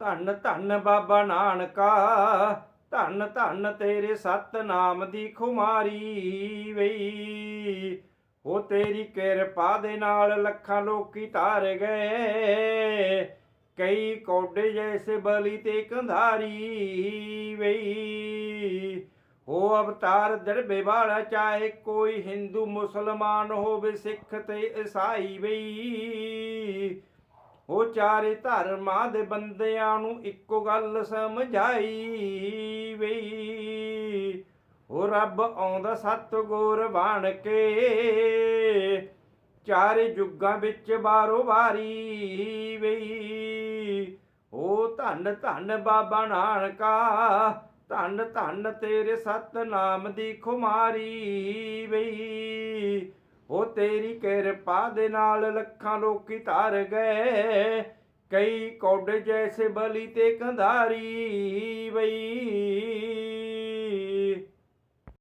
ਧੰਨ ਧੰਨ ਬਾਬਾ ਨਾਨਕਾ, ਧੰਨ ਧੰਨ ਤੇਰੇ ਸਤਨਾਮ ਦੀ ਖੁਮਾਰੀ ਵਈ। ਹੋ ਤੇਰੀ ਕਿਰਪਾ ਦੇ ਨਾਲ ਲੱਖਾਂ ਲੋਕੀ ਧਾਰ ਗਏ, ਕਈ ਕੋਡੇ ਜੈਸੇ ਬਲੀ ਤੇ ਕੰਧਾਰੀ ਵਈ। ਹੋ ਅਵਤਾਰ ਦਰਬੇ ਵਾਲਾ ਚਾਹੇ ਕੋਈ ਹਿੰਦੂ ਮੁਸਲਮਾਨ ਹੋਵੇ, ਸਿੱਖ ਤੇ ਈਸਾਈ ਵਈ। ਉਹ ਚਾਰੇ ਧਰਮਾਂ ਦੇ ਬੰਦਿਆਂ ਨੂੰ ਇੱਕੋ ਗੱਲ ਸਮਝਾਈ ਵਈ ਉਹ ਰੱਬ ਆਉਂਦਾ ਸਤਗੁਰ ਬਣ ਕੇ। ਚਾਰੇ ਯੁੱਗਾਂ ਵਿੱਚ ਬਾਰੋ ਬਾਰੀ ਵਈ ਉਹ ਧੰਨ ਧੰਨ ਬਾਬਾ ਨਾਨਕਾ, ਧੰਨ ਧੰਨ ਤੇਰੇ ਸਤਨਾਮ ਦੀ ਖੁਮਾਰੀ ਵਈ ਤੇਰੀ ਕਿਰਪਾ ਦੇ ਨਾਲ ਲੱਖਾਂ ਲੋਕੀ ਤਾਰ ਗਏ। ਕਈ ਕੋਡੇ ਜੈਸੇ ਬਲੀ ਤੇ ਕੰਧਾਰੀ ਵਈ